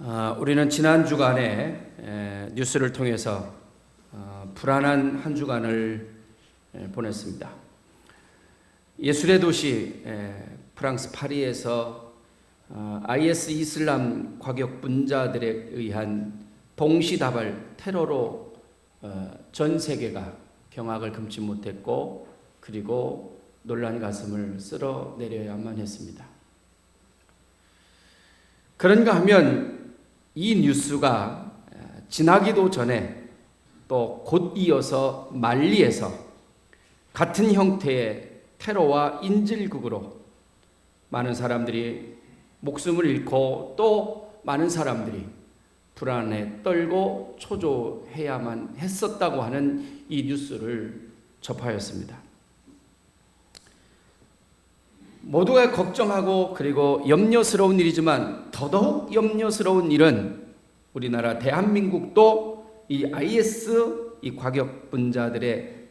아, 우리는 지난 주간에 에, 뉴스를 통해서 어, 불안한 한 주간을 에, 보냈습니다. 예술의 도시 에, 프랑스 파리에서 어, IS 이슬람 과격 분자들에 의한 동시다발 테러로 어, 전 세계가 경악을 금치 못했고 그리고 놀란 가슴을 쓸어 내려야만 했습니다. 그런가 하면 이 뉴스가 지나기도 전에 또 곧 이어서 만리에서 같은 형태의 테러와 인질극으로 많은 사람들이 목숨을 잃고 또 많은 사람들이 불안에 떨고 초조해야만 했었다고 하는 이 뉴스를 접하였습니다. 모두가 걱정하고 그리고 염려스러운 일이지만 더더욱 염려스러운 일은 우리나라 대한민국도 이 IS 이 과격 분자들의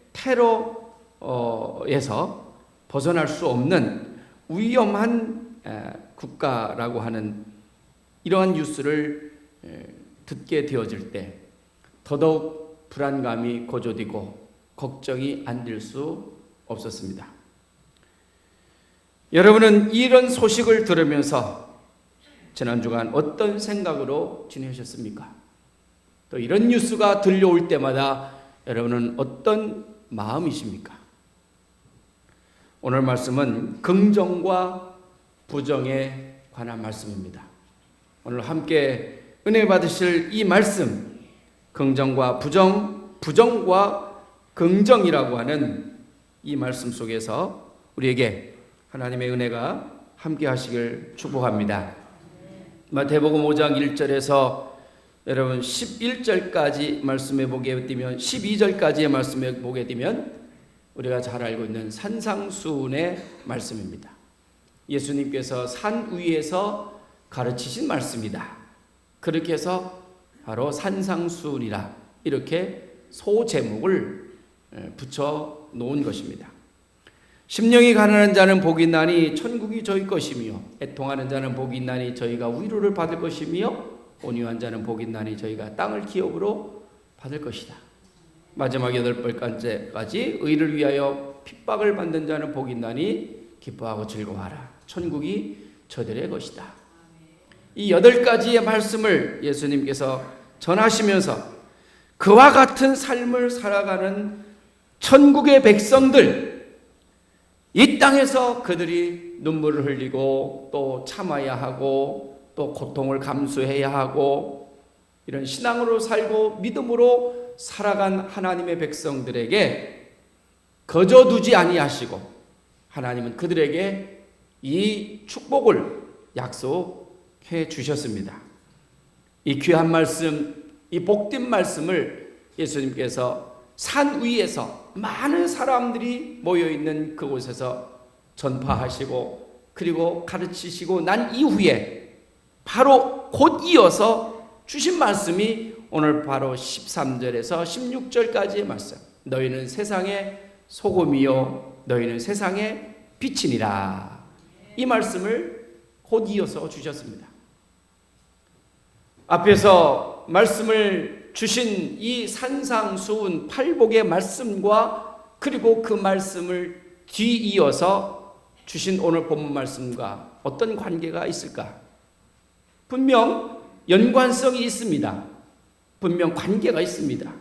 테러에서 벗어날 수 없는 위험한 국가라고 하는 이러한 뉴스를 듣게 되어질 때 더더욱 불안감이 고조되고 걱정이 안 될 수 없었습니다. 여러분은 이런 소식을 들으면서 지난 주간 어떤 생각으로 지내셨습니까? 또 이런 뉴스가 들려올 때마다 여러분은 어떤 마음이십니까? 오늘 말씀은 긍정과 부정에 관한 말씀입니다. 오늘 함께 은혜 받으실 이 말씀, 긍정과 부정, 부정과 긍정이라고 하는 이 말씀 속에서 우리에게 하나님의 은혜가 함께 하시길 축복합니다. 마태복음 5장 1절에서 여러분 11절까지 말씀해 보게 되면 12절까지의 말씀해 보게 되면 우리가 잘 알고 있는 산상수훈의 말씀입니다. 예수님께서 산 위에서 가르치신 말씀이다. 그렇게 해서 바로 산상수훈이라 이렇게 소제목을 붙여 놓은 것입니다. 심령이 가난한 자는 복이 있나니 천국이 저희 것이며 애통하는 자는 복이 있나니 저희가 위로를 받을 것이며 온유한 자는 복이 있나니 저희가 땅을 기업으로 받을 것이다. 마지막 여덟 번째까지 의를 위하여 핍박을 받는 자는 복이 있나니 기뻐하고 즐거워하라. 천국이 저들의 것이다. 이 여덟 가지의 말씀을 예수님께서 전하시면서 그와 같은 삶을 살아가는 천국의 백성들 이 땅에서 그들이 눈물을 흘리고 또 참아야 하고 또 고통을 감수해야 하고 이런 신앙으로 살고 믿음으로 살아간 하나님의 백성들에게 거저 두지 아니하시고 하나님은 그들에게 이 축복을 약속해 주셨습니다. 이 귀한 말씀, 이 복된 말씀을 예수님께서 산 위에서 많은 사람들이 모여 있는 그곳에서 전파하시고 그리고 가르치시고 난 이후에 바로 곧 이어서 주신 말씀이 오늘 바로 13절에서 16절까지의 말씀. 너희는 세상의 소금이요 너희는 세상의 빛이니라. 이 말씀을 곧 이어서 주셨습니다. 앞에서 말씀을 주신 이 산상수훈 팔복의 말씀과 그리고 그 말씀을 뒤이어서 주신 오늘 본문 말씀과 어떤 관계가 있을까? 분명 연관성이 있습니다. 분명 관계가 있습니다.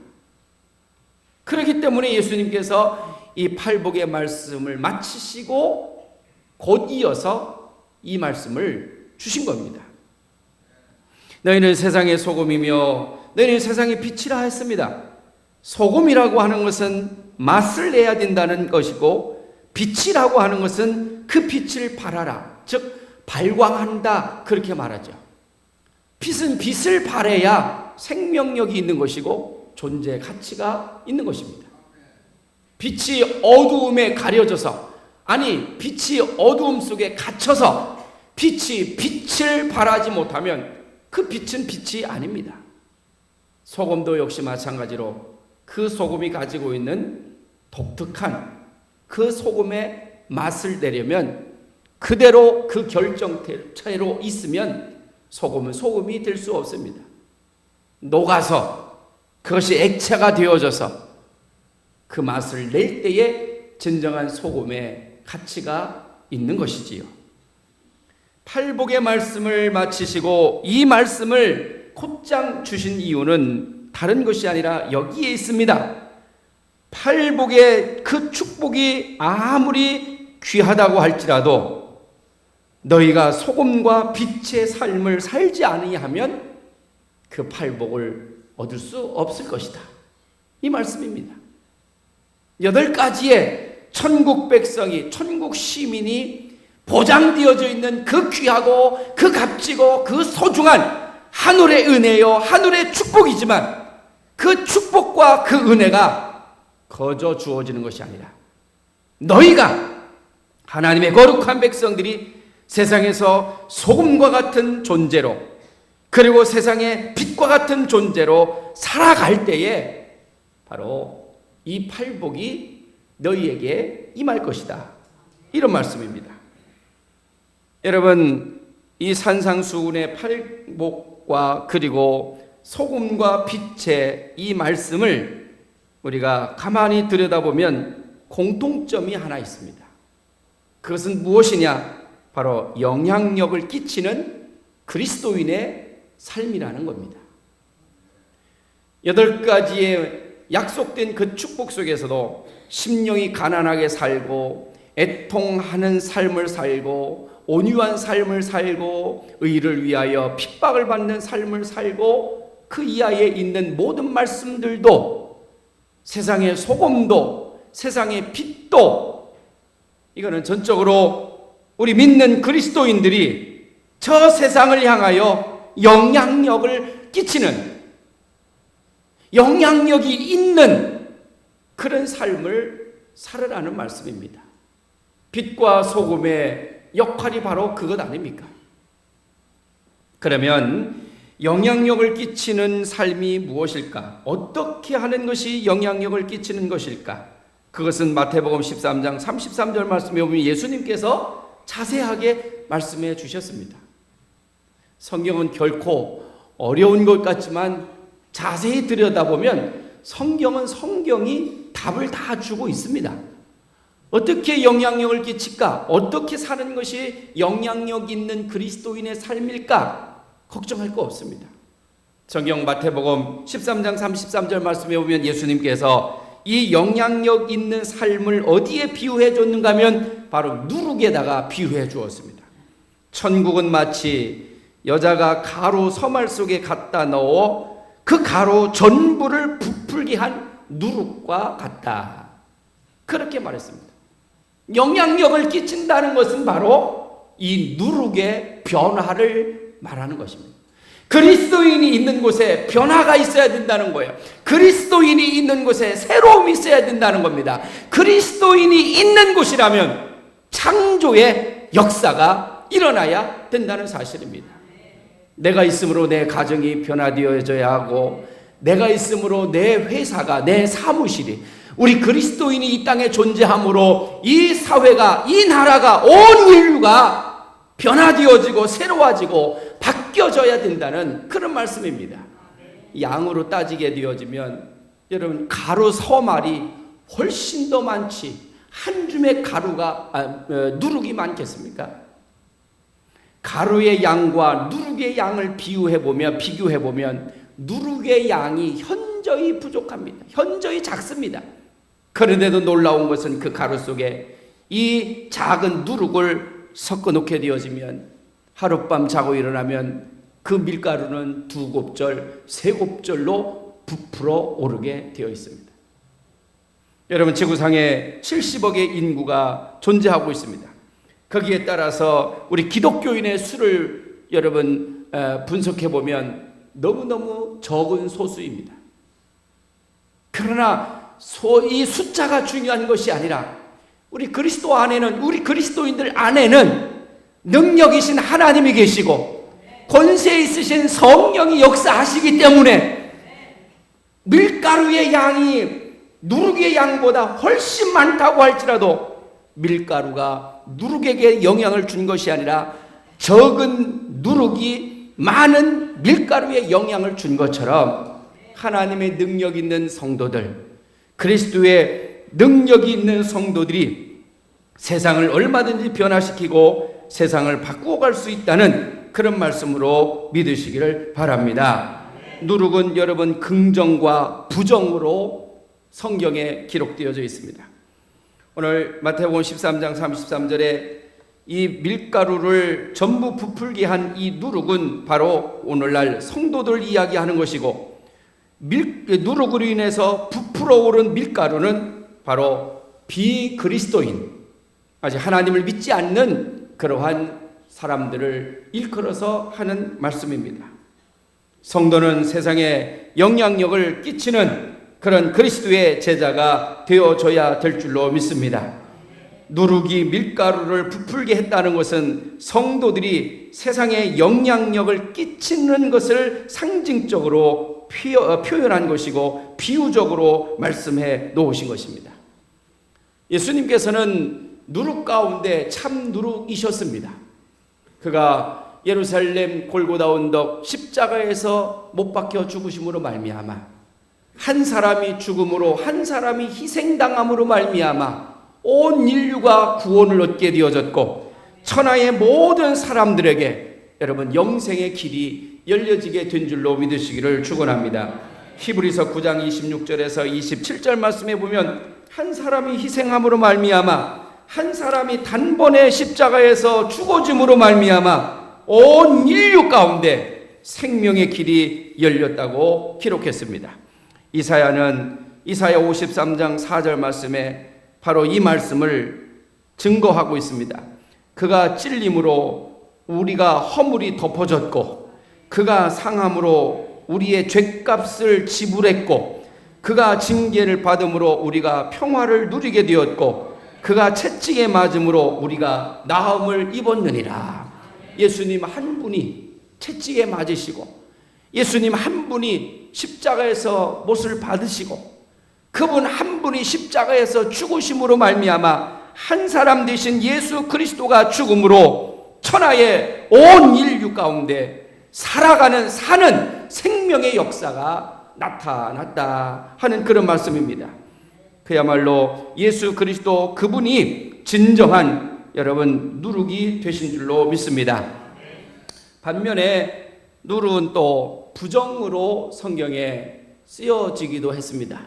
그렇기 때문에 예수님께서 이 팔복의 말씀을 마치시고 곧 이어서 이 말씀을 주신 겁니다. 너희는 세상의 소금이며 너희는 세상의 빛이라 했습니다. 소금이라고 하는 것은 맛을 내야 된다는 것이고 빛이라고 하는 것은 그 빛을 발하라. 즉 발광한다 그렇게 말하죠. 빛은 빛을 발해야 생명력이 있는 것이고 존재 가치가 있는 것입니다. 빛이 어두움에 가려져서 아니 빛이 어두움 속에 갇혀서 빛이 빛을 발하지 못하면 그 빛은 빛이 아닙니다. 소금도 역시 마찬가지로 그 소금이 가지고 있는 독특한 그 소금의 맛을 내려면 그대로 그 결정체로 있으면 소금은 소금이 될 수 없습니다. 녹아서 그것이 액체가 되어져서 그 맛을 낼 때에 진정한 소금의 가치가 있는 것이지요. 팔복의 말씀을 마치시고 이 말씀을 곧장 주신 이유는 다른 것이 아니라 여기에 있습니다. 팔복의 그 축복이 아무리 귀하다고 할지라도 너희가 소금과 빛의 삶을 살지 아니하면 그 팔복을 얻을 수 없을 것이다. 이 말씀입니다. 여덟 가지의 천국 백성이, 천국 시민이 보장되어져 있는 그 귀하고 그 값지고 그 소중한 하늘의 은혜요, 하늘의 축복이지만 그 축복과 그 은혜가 거저 주어지는 것이 아니라 너희가 하나님의 거룩한 백성들이 세상에서 소금과 같은 존재로 그리고 세상의 빛과 같은 존재로 살아갈 때에 바로 이 팔복이 너희에게 임할 것이다. 이런 말씀입니다. 여러분, 이 산상수훈의 팔복 과 그리고 소금과 빛의 이 말씀을 우리가 가만히 들여다보면 공통점이 하나 있습니다. 그것은 무엇이냐? 바로 영향력을 끼치는 그리스도인의 삶이라는 겁니다. 여덟 가지의 약속된 그 축복 속에서도 심령이 가난하게 살고 애통하는 삶을 살고 온유한 삶을 살고 의를 위하여 핍박을 받는 삶을 살고 그 이하에 있는 모든 말씀들도 세상의 소금도 세상의 빛도 이거는 전적으로 우리 믿는 그리스도인들이 저 세상을 향하여 영향력을 끼치는 영향력이 있는 그런 삶을 살으라는 말씀입니다. 빛과 소금의 역할이 바로 그것 아닙니까? 그러면 영향력을 끼치는 삶이 무엇일까? 어떻게 하는 것이 영향력을 끼치는 것일까? 그것은 마태복음 13장 33절 말씀에 보면 예수님께서 자세하게 말씀해 주셨습니다. 성경은 결코 어려운 것 같지만 자세히 들여다보면 성경은 성경이 답을 다 주고 있습니다. 어떻게 영향력을 끼칠까? 어떻게 사는 것이 영향력 있는 그리스도인의 삶일까? 걱정할 거 없습니다. 성경 마태복음 13장 33절 말씀에 보면 예수님께서 이 영향력 있는 삶을 어디에 비유해 줬는가 하면 바로 누룩에다가 비유해 주었습니다. 천국은 마치 여자가 가루 서말 속에 갖다 넣어 그 가루 전부를 부풀게 한 누룩과 같다. 그렇게 말했습니다. 영향력을 끼친다는 것은 바로 이 누룩의 변화를 말하는 것입니다. 그리스도인이 있는 곳에 변화가 있어야 된다는 거예요. 그리스도인이 있는 곳에 새로움이 있어야 된다는 겁니다. 그리스도인이 있는 곳이라면 창조의 역사가 일어나야 된다는 사실입니다. 내가 있으므로 내 가정이 변화되어져야 하고, 내가 있으므로 내 회사가, 내 사무실이, 우리 그리스도인이 이 땅에 존재함으로 이 사회가, 이 나라가, 온 인류가 변화되어지고 새로워지고 바뀌어져야 된다는 그런 말씀입니다. 양으로 따지게 되어지면 여러분 가루 서말이 훨씬 더 많지 한 줌의 가루가 아, 어, 누룩이 많겠습니까? 가루의 양과 누룩의 양을 비유해 보면 비교해 보면 누룩의 양이 현저히 부족합니다. 현저히 작습니다. 그런데도 놀라운 것은 그 가루 속에 이 작은 누룩을 섞어 놓게 되어지면 하룻밤 자고 일어나면 그 밀가루는 두 곱절, 세 곱절로 부풀어 오르게 되어 있습니다. 여러분, 지구상에 70억의 인구가 존재하고 있습니다. 거기에 따라서 우리 기독교인의 수를 여러분 분석해 보면 너무너무 적은 소수입니다. 그러나 이 숫자가 중요한 것이 아니라 우리 그리스도 안에는 우리 그리스도인들 안에는 능력이신 하나님이 계시고 권세 있으신 성령이 역사하시기 때문에 밀가루의 양이 누룩의 양보다 훨씬 많다고 할지라도 밀가루가 누룩에게 영향을 준 것이 아니라 적은 누룩이 많은 밀가루에 영향을 준 것처럼 하나님의 능력 있는 성도들, 그리스도의 능력이 있는 성도들이 세상을 얼마든지 변화시키고 세상을 바꾸어 갈 수 있다는 그런 말씀으로 믿으시기를 바랍니다. 누룩은 여러분 긍정과 부정으로 성경에 기록되어져 있습니다. 오늘 마태복음 13장 33절에 이 밀가루를 전부 부풀게 한 이 누룩은 바로 오늘날 성도들 이야기하는 것이고 밀, 누룩으로 인해서 부풀어 오른 밀가루는 바로 비그리스도인 아직 하나님을 믿지 않는 그러한 사람들을 일컬어서 하는 말씀입니다. 성도는 세상에 영향력을 끼치는 그런 그리스도의 제자가 되어줘야 될 줄로 믿습니다. 누룩이 밀가루를 부풀게 했다는 것은 성도들이 세상에 영향력을 끼치는 것을 상징적으로 표현한 것이고 비유적으로 말씀해 놓으신 것입니다. 예수님께서는 누룩 가운데 참 누룩이셨습니다. 그가 예루살렘 골고다 언덕 십자가에서 못 박혀 죽으심으로 말미암아 한 사람이 죽음으로 한 사람이 희생당함으로 말미암아 온 인류가 구원을 얻게 되어졌고 천하의 모든 사람들에게 여러분 영생의 길이 열려지게 된 줄로 믿으시기를 축원합니다. 히브리서 9장 26절에서 27절 말씀에 보면 한 사람이 희생함으로 말미암아 한 사람이 단번에 십자가에서 죽어짐으로 말미암아 온 인류 가운데 생명의 길이 열렸다고 기록했습니다. 이사야는 이사야 53장 4절 말씀에 바로 이 말씀을 증거하고 있습니다. 그가 찔림으로 우리가 허물이 덮어졌고 그가 상함으로 우리의 죄값을 지불했고 그가 징계를 받음으로 우리가 평화를 누리게 되었고 그가 채찍에 맞음으로 우리가 나음을 입었느니라. 예수님 한 분이 채찍에 맞으시고 예수님 한 분이 십자가에서 못을 받으시고 그분 한 분이 십자가에서 죽으심으로 말미암아 한 사람 되신 예수 그리스도가 죽음으로 천하의 온 인류 가운데 살아가는 사는 생명의 역사가 나타났다 하는 그런 말씀입니다. 그야말로 예수 그리스도 그분이 진정한 여러분 누룩이 되신 줄로 믿습니다. 반면에 누룩은 또 부정으로 성경에 쓰여지기도 했습니다.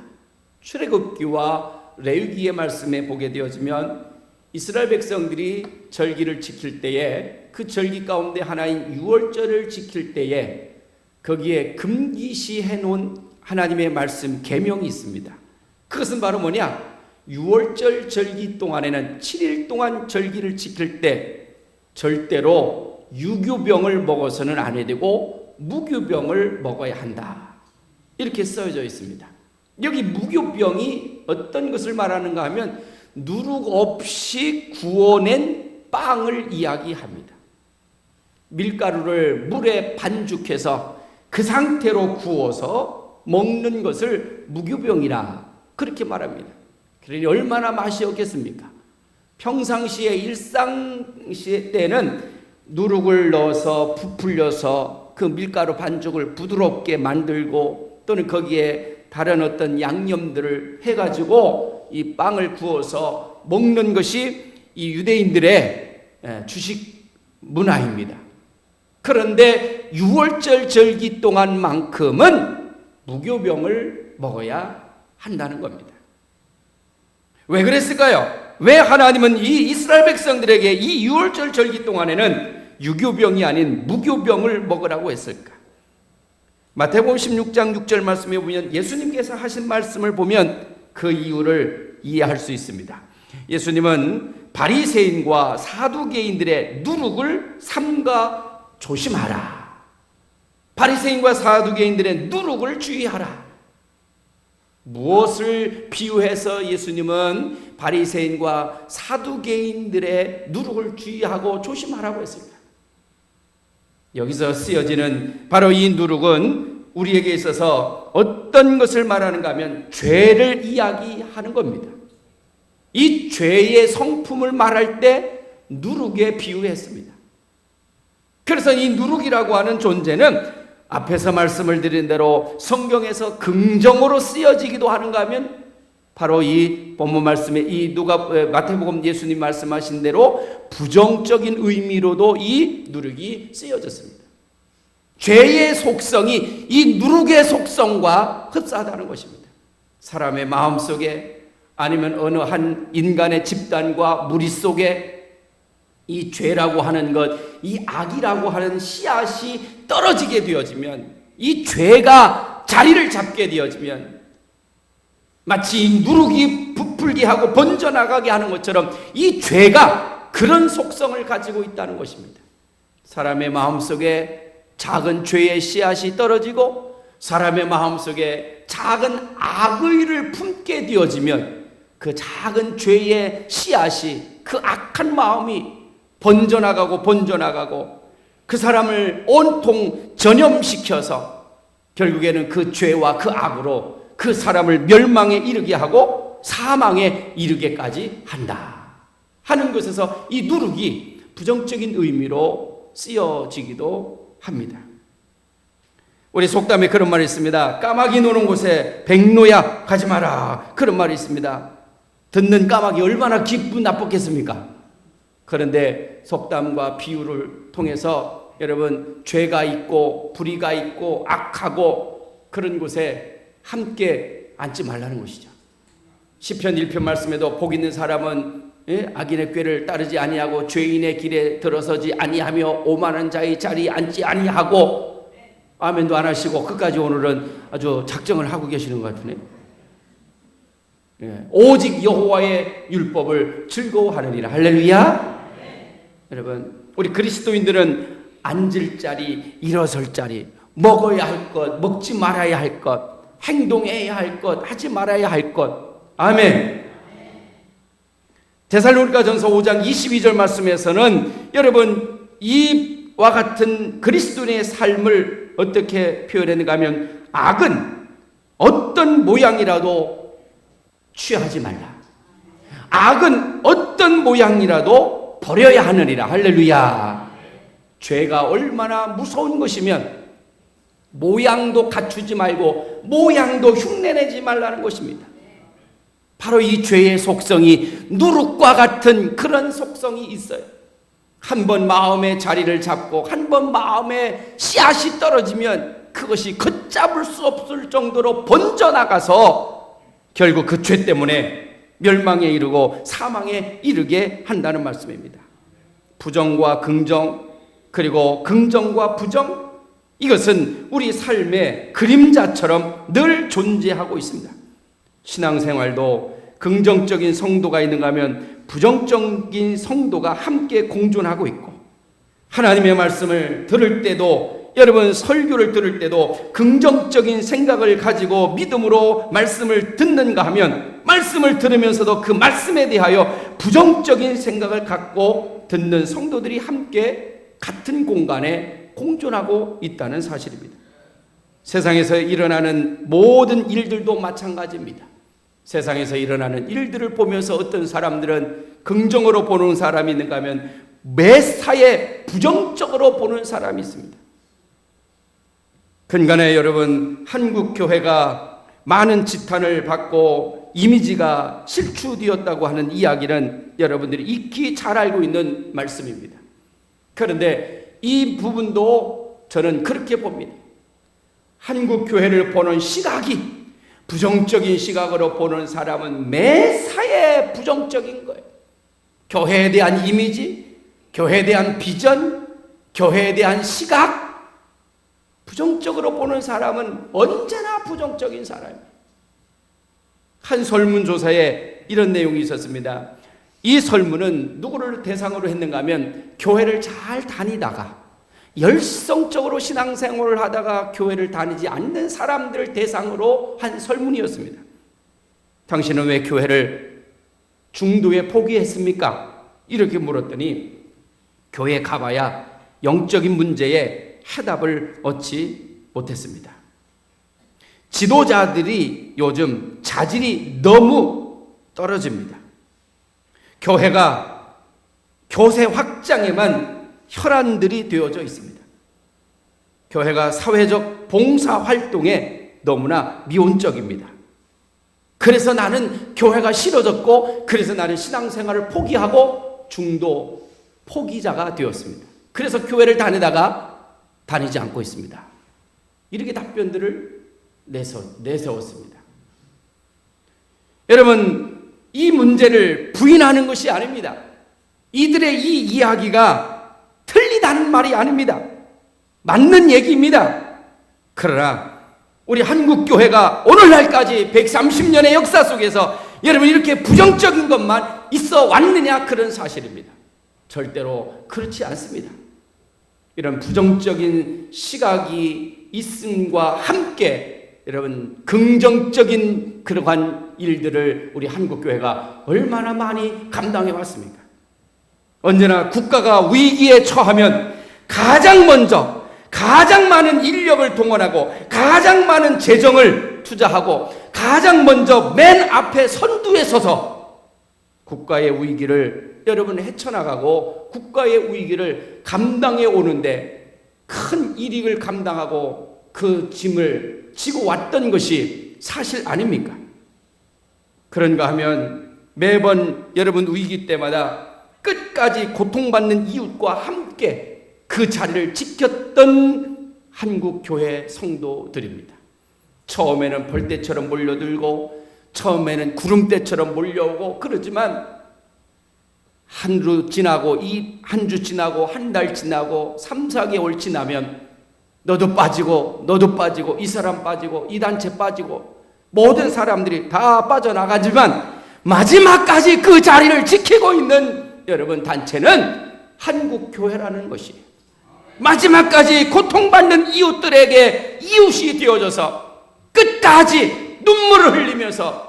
출애굽기와 레위기의 말씀에 보게 되어지면 이스라엘 백성들이 절기를 지킬 때에 그 절기 가운데 하나인 유월절을 지킬 때에 거기에 금기시해 놓은 하나님의 말씀 계명이 있습니다. 그것은 바로 뭐냐? 6월절 절기 동안에는 7일 동안 절기를 지킬 때 절대로 유교병을 먹어서는 안 되고 무교병을 먹어야 한다. 이렇게 써져 있습니다. 여기 무교병이 어떤 것을 말하는가 하면 누룩 없이 구워낸 빵을 이야기합니다. 밀가루를 물에 반죽해서 그 상태로 구워서 먹는 것을 무교병이라 그렇게 말합니다. 그러니 얼마나 맛이 없겠습니까? 평상시에 일상시 때는 누룩을 넣어서 부풀려서 그 밀가루 반죽을 부드럽게 만들고 또는 거기에 다른 어떤 양념들을 해가지고 이 빵을 구워서 먹는 것이 이 유대인들의 예, 주식 문화입니다. 그런데 6월절 절기 동안만큼은 무교병을 먹어야 한다는 겁니다. 왜 그랬을까요? 왜 하나님은 이 이스라엘 백성들에게 이 6월절 절기 동안에는 유교병이 아닌 무교병을 먹으라고 했을까? 마태복음 16장 6절 말씀에 보면 예수님께서 하신 말씀을 보면 그 이유를 이해할 수 있습니다. 예수님은 바리새인과 사두개인들의 누룩을 삼가 조심하라. 바리새인과 사두개인들의 누룩을 주의하라. 무엇을 비유해서 예수님은 바리새인과 사두개인들의 누룩을 주의하고 조심하라고 했습니다. 여기서 쓰여지는 바로 이 누룩은 우리에게 있어서 어떤 것을 말하는가 하면 죄를 이야기하는 겁니다. 이 죄의 성품을 말할 때 누룩에 비유했습니다. 그래서 이 누룩이라고 하는 존재는 앞에서 말씀을 드린 대로 성경에서 긍정으로 쓰여지기도 하는가 하면 바로 이 본문 말씀에 이 누가 마태복음 예수님 말씀하신 대로 부정적인 의미로도 이 누룩이 쓰여졌습니다. 죄의 속성이 이 누룩의 속성과 흡사하다는 것입니다. 사람의 마음 속에 아니면 어느 한 인간의 집단과 무리 속에 이 죄라고 하는 것, 이 악이라고 하는 씨앗이 떨어지게 되어지면 이 죄가 자리를 잡게 되어지면 마치 누룩이 부풀게 하고 번져나가게 하는 것처럼 이 죄가 그런 속성을 가지고 있다는 것입니다. 사람의 마음속에 작은 죄의 씨앗이 떨어지고 사람의 마음속에 작은 악의를 품게 되어지면 그 작은 죄의 씨앗이 그 악한 마음이 번져나가고 번져나가고 그 사람을 온통 전염시켜서 결국에는 그 죄와 그 악으로 그 사람을 멸망에 이르게 하고 사망에 이르게까지 한다. 하는 것에서 이 누룩이 부정적인 의미로 쓰여지기도 합니다. 우리 속담에 그런 말이 있습니다. 까마귀 노는 곳에 백로야 가지 마라. 그런 말이 있습니다. 듣는 까마귀 얼마나 기분 나쁘겠습니까? 그런데 속담과 비유를 통해서 여러분 죄가 있고 불의가 있고 악하고 그런 곳에 함께 앉지 말라는 것이죠. 시편 1편 말씀에도 복 있는 사람은 예? 악인의 꾀를 따르지 아니하고 죄인의 길에 들어서지 아니하며 오만한 자의 자리에 앉지 아니하고 아멘도 안 하시고 끝까지 오늘은 아주 작정을 하고 계시는 것 같으네. 예. 오직 여호와의 율법을 즐거워하느니라 할렐루야. 여러분 우리 그리스도인들은 앉을 자리, 일어설 자리, 먹어야 할 것, 먹지 말아야 할 것, 행동해야 할 것, 하지 말아야 할 것. 아멘. 데살로니가 전서 5장 22절 말씀에서는 여러분 이와 같은 그리스도인의 삶을 어떻게 표현했는가 하면 악은 어떤 모양이라도 취하지 말라. 악은 어떤 모양이라도 버려야 하느니라. 할렐루야. 죄가 얼마나 무서운 것이면 모양도 갖추지 말고 모양도 흉내내지 말라는 것입니다. 바로 이 죄의 속성이 누룩과 같은 그런 속성이 있어요. 한 번 마음의 자리를 잡고 한 번 마음에 씨앗이 떨어지면 그것이 걷잡을 수 없을 정도로 번져나가서 결국 그 죄 때문에 멸망에 이르고 사망에 이르게 한다는 말씀입니다. 부정과 긍정, 그리고 긍정과 부정, 이것은 우리 삶의 그림자처럼 늘 존재하고 있습니다. 신앙생활도 긍정적인 성도가 있는가 하면 부정적인 성도가 함께 공존하고 있고 하나님의 말씀을 들을 때도 여러분 설교를 들을 때도 긍정적인 생각을 가지고 믿음으로 말씀을 듣는가 하면 말씀을 들으면서도 그 말씀에 대하여 부정적인 생각을 갖고 듣는 성도들이 함께 같은 공간에 공존하고 있다는 사실입니다. 세상에서 일어나는 모든 일들도 마찬가지입니다. 세상에서 일어나는 일들을 보면서 어떤 사람들은 긍정으로 보는 사람이 있는가 하면 매사에 부정적으로 보는 사람이 있습니다. 근간에 여러분 한국 교회가 많은 지탄을 받고 이미지가 실추되었다고 하는 이야기는 여러분들이 익히 잘 알고 있는 말씀입니다. 그런데 이 부분도 저는 그렇게 봅니다. 한국 교회를 보는 시각이 부정적인 시각으로 보는 사람은 매사에 부정적인 거예요. 교회에 대한 이미지, 교회에 대한 비전, 교회에 대한 시각, 부정적으로 보는 사람은 언제나 부정적인 사람이에요. 한 설문조사에 이런 내용이 있었습니다. 이 설문은 누구를 대상으로 했는가 하면 교회를 잘 다니다가 열성적으로 신앙생활을 하다가 교회를 다니지 않는 사람들을 대상으로 한 설문이었습니다. 당신은 왜 교회를 중도에 포기했습니까? 이렇게 물었더니 교회 가봐야 영적인 문제에 해답을 얻지 못했습니다. 지도자들이 요즘 자질이 너무 떨어집니다. 교회가 교세 확장에만 혈안들이 되어져 있습니다. 교회가 사회적 봉사 활동에 너무나 미온적입니다. 그래서 나는 교회가 싫어졌고, 그래서 나는 신앙생활을 포기하고 중도 포기자가 되었습니다. 그래서 교회를 다니다가 다니지 않고 있습니다. 이렇게 답변들을 내세, 내세웠습니다. 여러분, 이 문제를 부인하는 것이 아닙니다. 이들의 이 이야기가 틀리다는 말이 아닙니다. 맞는 얘기입니다. 그러나 우리 한국 교회가 오늘날까지 130년의 역사 속에서 여러분 이렇게 부정적인 것만 있어 왔느냐 그런 사실입니다. 절대로 그렇지 않습니다. 이런 부정적인 시각이 있음과 함께 여러분 긍정적인 그러한 일들을 우리 한국 교회가 얼마나 많이 감당해 왔습니까? 언제나 국가가 위기에 처하면 가장 먼저 가장 많은 인력을 동원하고 가장 많은 재정을 투자하고 가장 먼저 맨 앞에 선두에 서서 국가의 위기를 여러분 헤쳐나가고 국가의 위기를 감당해 오는데 큰 이익을 감당하고 그 짐을 지고 왔던 것이 사실 아닙니까? 그런가 하면 매번 여러분 위기 때마다 끝까지 고통받는 이웃과 함께 그 자리를 지켰던 한국 교회 성도들입니다. 처음에는 벌떼처럼 몰려들고 처음에는 구름대처럼 몰려오고 그러지만 한 주 지나고 이 한 주 지나고 한 달 지나고 3, 4개월 지나면 너도 빠지고 너도 빠지고 이 사람 빠지고 이 단체 빠지고 모든 사람들이 다 빠져나가지만 마지막까지 그 자리를 지키고 있는 여러분 단체는 한국 교회라는 것이에요. 마지막까지 고통받는 이웃들에게 이웃이 되어져서 끝까지 눈물을 흘리면서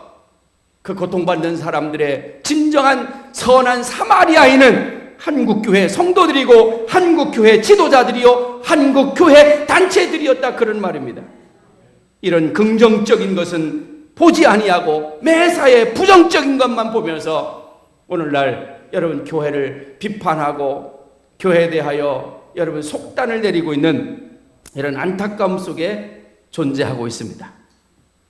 그 고통받는 사람들의 진정한 선한 사마리아인은 한국교회 성도들이고 한국교회 지도자들이요 한국교회 단체들이었다 그런 말입니다. 이런 긍정적인 것은 보지 아니하고 매사에 부정적인 것만 보면서 오늘날 여러분 교회를 비판하고 교회에 대하여 여러분 속단을 내리고 있는 이런 안타까움 속에 존재하고 있습니다.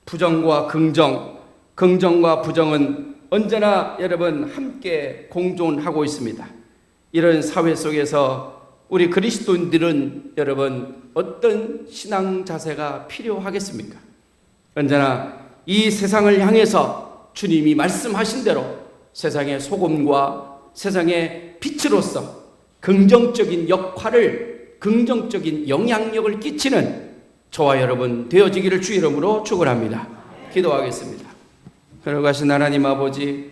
부정과 긍정, 긍정과 부정은 언제나 여러분 함께 공존하고 있습니다. 이런 사회 속에서 우리 그리스도인들은 여러분 어떤 신앙 자세가 필요하겠습니까? 언제나 이 세상을 향해서 주님이 말씀하신 대로 세상의 소금과 세상의 빛으로서 긍정적인 역할을 긍정적인 영향력을 끼치는 저와 여러분 되어지기를 주 이름으로 축원합니다. 기도하겠습니다. 걸어가신 하나님 아버지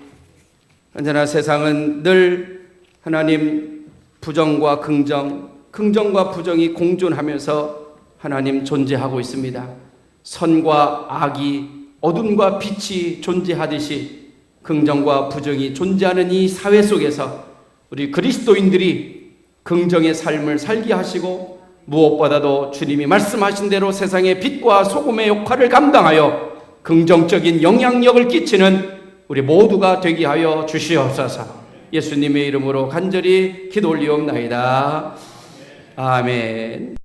언제나 세상은 늘 하나님 부정과 긍정, 긍정과 부정이 공존하면서 하나님 존재하고 있습니다. 선과 악이 어둠과 빛이 존재하듯이 긍정과 부정이 존재하는 이 사회 속에서 우리 그리스도인들이 긍정의 삶을 살게 하시고 무엇보다도 주님이 말씀하신 대로 세상의 빛과 소금의 역할을 감당하여 긍정적인 영향력을 끼치는 우리 모두가 되게 하여 주시옵소서. 예수님의 이름으로 간절히 기도 올리옵나이다. 아멘.